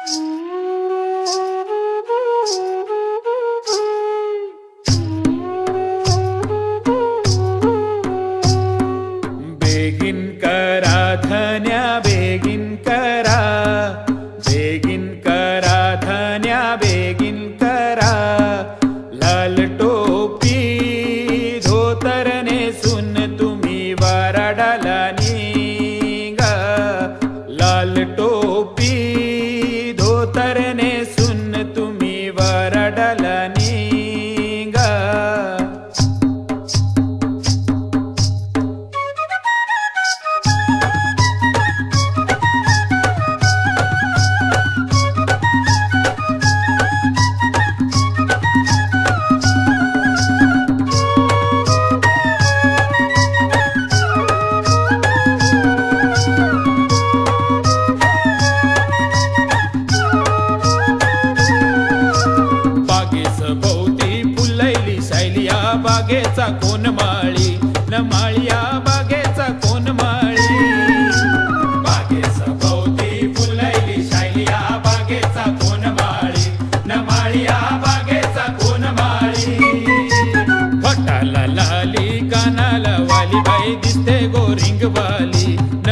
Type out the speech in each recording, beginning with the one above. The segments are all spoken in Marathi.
बेगिन करा धन्या बेगिन करा. बेगिन करा धन्या बेगिन करा. लाल टोपी धोतरने सुन तुम्ही वारा डाला निगा लाल टोपी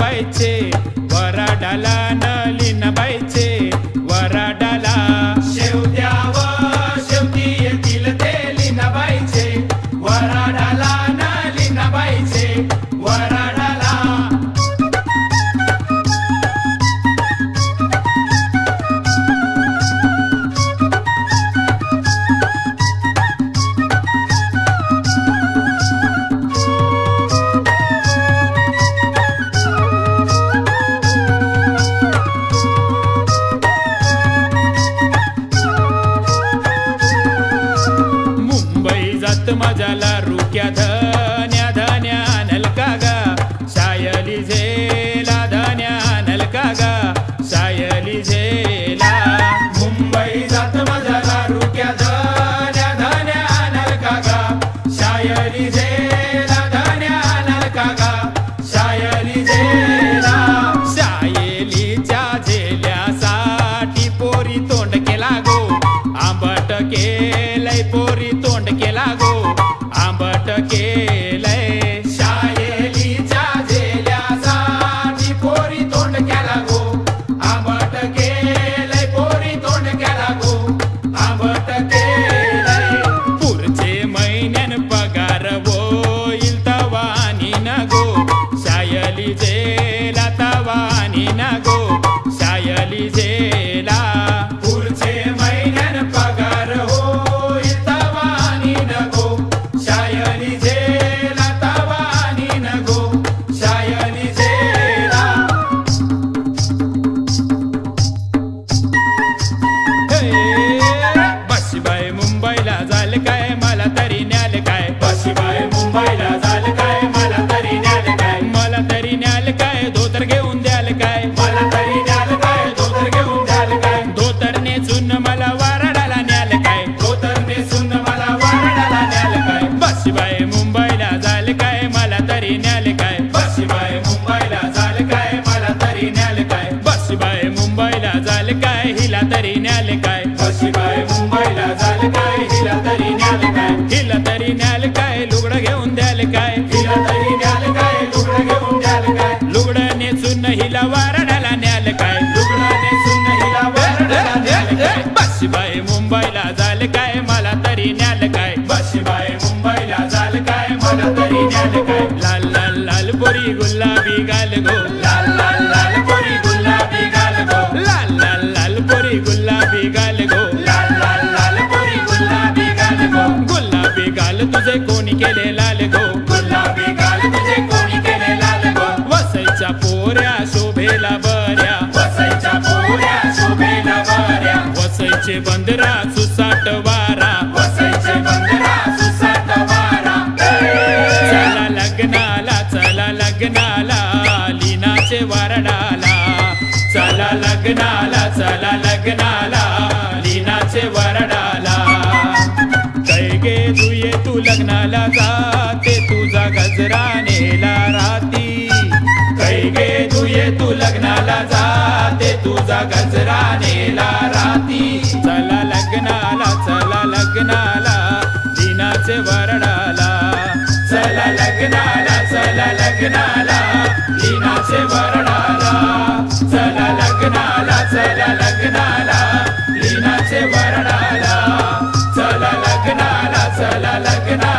बैचे वरडलन ऐक्य धन्या धन्या नलका गा सायली झेला धन्या नलका गा सायली झेला. मुंबई जात माझ्या लाडूक्या धन्या धन्या नलका गा सायली झेला. again. मुंबईला जाल काय बशीबाई मुंबईला झालं काय? मला तरी न्याल काय? बशीबाई मुंबईला झालं काय? मला तरी न्याल काय? लाल लाल लाल पोरी गुलाबी गाल गो. लाल लाल लाल पोरी गुलाबी गाल गो. लाल लाल लाल पोरी गुलाबी गाल गो. लाल लाल लाल पोरी गुलाबी गाल गो. गुलाबी गाल तुझे कोणी केले लाल गो. वसईचे बंदरा सुसाट वारा. वसईचे बंदरा सुसाट वारा. चला लग्नाला चला लग्नाला लिनाचे वरडाला. चला लग्नाला चला लग्नाला लिनाचे वरडाला. कै गे तुये तू लग्नाला जाते तुझा गजरा नेला राती. कै गे तुये तू लग्नाला जाते तुझा गजरा नेला राती. दिनाचे वरडाला. चला लग्नाला चला लग्नाला. लीनाचे वरडाला. चला लग्नाला चला लग्नाला. लीनाचे वरडाला. चला लग्नाला चला लग्नाला.